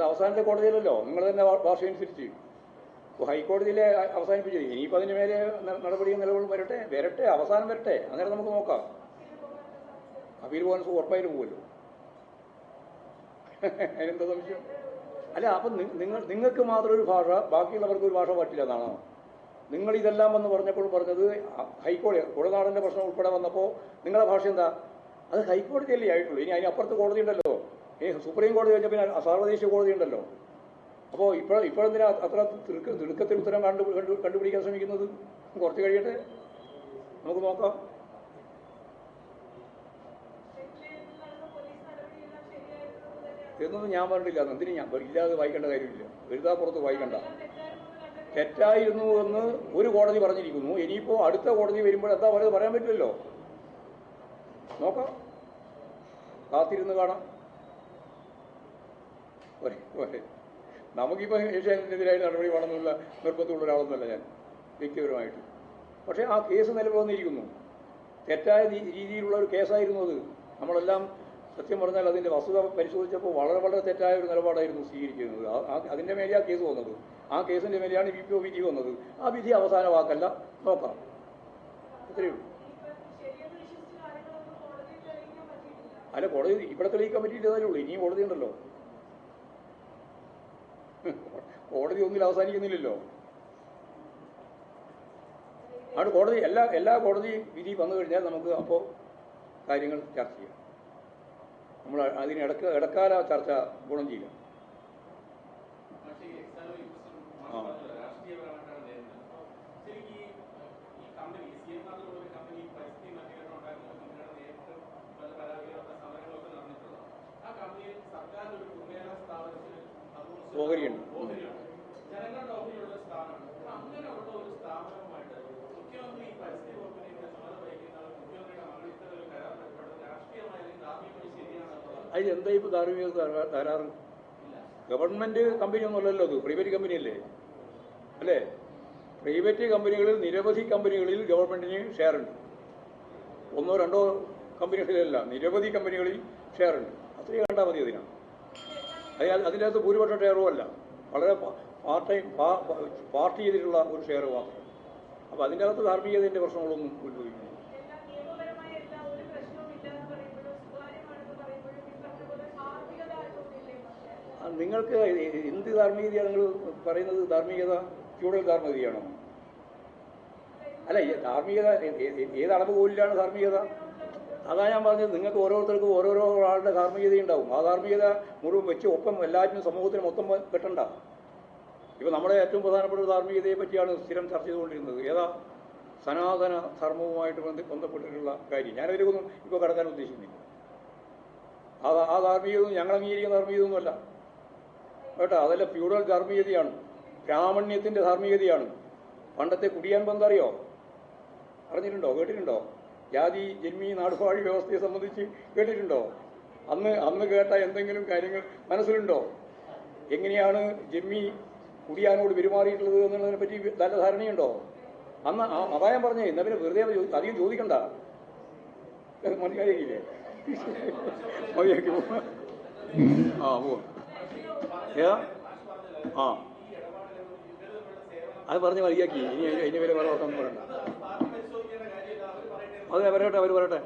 അത് അവസാനത്തെ കോടതിയിലല്ലോ. നിങ്ങൾ തന്നെ ഭാഷ അനുസരിച്ച്. ഹൈക്കോടതിയിലെ അവസാനിപ്പിച്ചു. ഇനിയിപ്പോൾ അതിന് മേലെ നടപടിയും നിലവിലും വരട്ടെ? വരട്ടെ. അവസാനം വരട്ടെ. അന്നേരം നമുക്ക് നോക്കാം. അപ്പീൽ പോകാൻ ഉറപ്പായിട്ട് പോകുമല്ലോ അതിനെന്താ സംശയം? അല്ല അപ്പം നിങ്ങൾ നിങ്ങൾക്ക് മാത്രം ഒരു ഭാഷ ബാക്കിയുള്ളവർക്ക് ഒരു ഭാഷ പറ്റില്ല എന്നാണോ? നിങ്ങൾ ഇതെല്ലാം വന്ന് പറഞ്ഞപ്പോൾ പറഞ്ഞത് ഹൈക്കോടതി കുടനാടന്റെ പ്രശ്നം ഉൾപ്പെടെ വന്നപ്പോൾ നിങ്ങളുടെ ഭാഷ എന്താ? അത് ഹൈക്കോടതിയല്ലേ ആയിട്ടുള്ളൂ. ഇനി അതിനപ്പുറത്ത് കോടതി ഉണ്ടല്ലോ. ഈ സുപ്രീം കോടതി കഴിഞ്ഞ പിന്നെ സാർവദേശീയ കോടതി ഉണ്ടല്ലോ. അപ്പോൾ ഇപ്പോൾ ഇപ്പോഴെന്തിനാ അത്ര തിടുക്ക തിടുക്കത്തിൽ ഉത്തരം കണ്ടു കണ്ടു കണ്ടുപിടിക്കാൻ ശ്രമിക്കുന്നത്? കുറച്ച് കഴിയട്ടെ. നമുക്ക് നോക്കാം. എന്നൊന്നും ഞാൻ പറഞ്ഞിട്ടില്ല. എന്തിനും ഞാൻ? ഇല്ലാതെ വായിക്കേണ്ട കാര്യമില്ല. എഴുതാ പുറത്ത് വായിക്കണ്ട. തെറ്റായിരുന്നു എന്ന് ഒരു കോടതി പറഞ്ഞിരിക്കുന്നു. ഇനിയിപ്പോൾ അടുത്ത കോടതി വരുമ്പോൾ എന്താ പറയുന്നത് പറയാൻ പറ്റില്ലല്ലോ. നോക്കാം. കാത്തിരുന്ന് കാണാം. നമുക്കിപ്പോൾ ഏഷ്യാനെതിരായ നടപടി വേണമെന്നുള്ള നിർബന്ധമുള്ള ഒരാളൊന്നുമല്ല ഞാൻ വ്യക്തിപരമായിട്ട്. പക്ഷേ ആ കേസ് നിലവിൽ തെറ്റായ രീതിയിലുള്ള ഒരു കേസായിരുന്നു അത്. നമ്മളെല്ലാം സത്യം പറഞ്ഞാൽ അതിന്റെ വസ്തുത പരിശോധിച്ചപ്പോൾ വളരെ വളരെ തെറ്റായ ഒരു നിലപാടായിരുന്നു ആ- അതിന്റെ മേലെ ആ കേസ് വന്നത്. ആ കേസിന്റെ മേലെയാണ് വി പി ഒ വിധി വന്നത്. ആ വിധി അവസാന വാക്കല്ല. നോക്കാം. അത്രയേ ഉള്ളൂ. അല്ല കോടതി ഇവിടെ തെളിയിക്കാൻ പറ്റിയിട്ടതല്ലേ ഉള്ളൂ. ഇനിയും കോടതി ഉണ്ടല്ലോ. കോടതി ഒന്നിൽ അവസാനിക്കുന്നില്ലല്ലോ. അവിടെ കോടതി എല്ലാ എല്ലാ കോടതി വിധി വന്നു കഴിഞ്ഞാൽ നമുക്ക് അപ്പോൾ കാര്യങ്ങൾ ചർച്ച ചെയ്യാം. നമ്മൾ അതിന് ഇടയ്ക്ക് ഇടക്കാല ചർച്ച ഗുണം ചെയ്യാം ആ. ശരിയാണെന്നുള്ളത് അതിൽ എന്താ ഇപ്പോൾ ധാർമ്മിക തകരാ- തകരാറ് ഇല്ല. ഗവൺമെന്റ് കമ്പനി ഒന്നുമല്ലല്ലോ അത്. പ്രൈവറ്റ് കമ്പനി അല്ലേ? പ്രൈവറ്റ് കമ്പനികളിൽ നിരവധി കമ്പനികളിൽ ഗവൺമെന്റിന് ഷെയർ ഉണ്ട് ഒന്നോ രണ്ടോ കമ്പനികളിലല്ല നിരവധി കമ്പനികളിൽ ഷെയർ ഉണ്ട് അത്രയും കണ്ടാൽ മതി അതിനാണ് അതിന് അതിന്റെ അകത്ത് ഭൂരിപക്ഷം ഷെയറും അല്ല. വളരെ പാർട്ട് പാർട്ടി ചെയ്തിട്ടുള്ള ഒരു ഷെയർ മാത്രം. അപ്പോൾ അതിന്റെ അകത്ത് ധാർമ്മികതയുടെ പ്രശ്നങ്ങളൊന്നും ഉത്ഭവിക്കുന്നു നിങ്ങൾക്ക് എന്ത് ധാർമ്മികതയാണ് നിങ്ങൾ പറയുന്നത്? ധാർമ്മികത ഫ്യൂഡൽ ധാർമ്മികതയാണോ? അല്ല ധാർമ്മികത ഏത് അളവ് കോലിലാണ് ധാർമ്മികത? അതാ ഞാൻ പറഞ്ഞത് നിങ്ങൾക്ക് ഓരോരുത്തർക്കും ഓരോരോ ആളുടെ ധാർമ്മികത ഉണ്ടാവും. ആ ധാർമ്മികത മുഴുവൻ വെച്ച് ഒപ്പം എല്ലാറ്റിനും സമൂഹത്തിന് മൊത്തം കെട്ടണ്ട. ഇപ്പം നമ്മുടെ ഏറ്റവും പ്രധാനപ്പെട്ട ഒരു ധാർമ്മികതയെ പറ്റിയാണ് സ്ഥിരം ചർച്ച ചെയ്തുകൊണ്ടിരുന്നത്. ഏതാ? സനാതന ധർമ്മവുമായിട്ട് ബന്ധ ബന്ധപ്പെട്ടിട്ടുള്ള കാര്യം. ഞാനതിലേക്കൊന്നും ഇപ്പോൾ കടക്കാൻ ഉദ്ദേശിക്കുന്നില്ല. ആ ആ ധാർമ്മികതൊന്നും ഞങ്ങൾ അംഗീകരിക്കുന്ന ധാർമ്മികതൊന്നുമല്ല കേട്ടോ? അതല്ല ഫ്യൂഡൽ ധാർമ്മികതയാണ്. ബ്രാഹ്മണ്യത്തിന്റെ ധാർമ്മികതയാണ്. പണ്ടത്തെ കുടിയാൻ ബന്ധറിയോ അറിഞ്ഞിട്ടുണ്ടോ? കേട്ടിട്ടുണ്ടോ? ജാതി ജന്മി നാടുവാഴി വ്യവസ്ഥയെ സംബന്ധിച്ച് കേട്ടിട്ടുണ്ടോ? അന്ന് അന്ന് കേട്ട എന്തെങ്കിലും കാര്യങ്ങൾ മനസ്സിലുണ്ടോ? എങ്ങനെയാണ് ജന്മി കുടിയാനോട് പെരുമാറിയിട്ടുള്ളത് എന്നുള്ളതിനെ പറ്റി നല്ല ധാരണയുണ്ടോ? അന്ന് ആ അതാ ഞാൻ പറഞ്ഞേ എന്നാ പിന്നെ വെറുതെ അധികം ചോദിക്കണ്ട. മനസ്സിലായില്ലേ മതിയാക്കി പോ. ആ ആ. അത് പറഞ്ഞ് മതിയാക്കി. ഇനി അതിന് വില വേറെ ഓർക്കാൻ പറയണ്ട. വിലാസമായി വരട്ടെ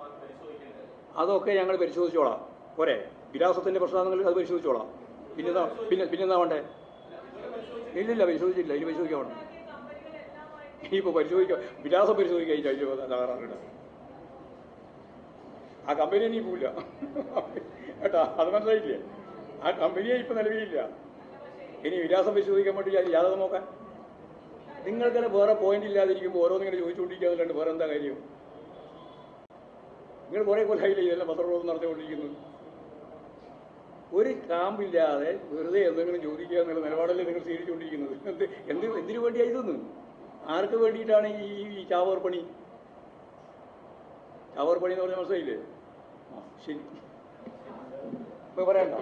പാർട്ടി പരിശോധിക്കേണ്ടത്? അതൊക്കെ ഞങ്ങൾ പരിശോധിച്ചോളാം. പോരെ വിലാസത്തിന്റെ പ്രശ്നമാണെങ്കിൽ അത് പരിശോധിച്ചോളാം. പിന്നെന്താ പിന്നെ പിന്നെന്താ വേണ്ടേ? ഇല്ലില്ല പരിശോധിച്ചില്ല ഇനി പരിശോധിക്കാൻ വേണം. ഇനിയിപ്പോൾ പരിശോധിക്കാം. വിലാസം പരിശോധിക്കാൻ തകരാറുണ്ട് ആ കമ്പനി ഇനി പോവില്ല. കേട്ടാ അത് മനസ്സിലായില്ലേ? ആ കമ്പനിയെ ഇപ്പൊ നിലവിലില്ല. ഇനി വിലാസം പരിശോധിക്കാൻ വേണ്ടി ജാതകം നോക്കാൻ. നിങ്ങൾക്കന്നെ വേറെ പോയിന്റ് ഇല്ലാതിരിക്കുമ്പോൾ ഓരോന്നിങ്ങനെ ചോദിച്ചുകൊണ്ടിരിക്കാന്നല്ലാണ്ട് വേറെ എന്താ കാര്യം? നിങ്ങൾ കുറേ കൊല്ലായില്ലേ ഇതെല്ലാം പത്രപ്രവർത്തനം നടത്തിക്കൊണ്ടിരിക്കുന്നത്? ഒരു കാമ്പില്ലാതെ വെറുതെ എന്തെങ്കിലും ചോദിക്കുക എന്നുള്ള നിലപാടല്ലേ നിങ്ങൾ സ്വീകരിച്ചുകൊണ്ടിരിക്കുന്നത്. എന്ത് എന്ത് എന്തിനു വേണ്ടിയാ ഇതൊന്ന്? ആർക്ക് വേണ്ടിയിട്ടാണ് ഈ ഈ ചാവർ പണി? ചാവർ പണി എന്ന് പറഞ്ഞാൽ മനസ്സിലായില്ലേ? ശരി. പറയണ്ട.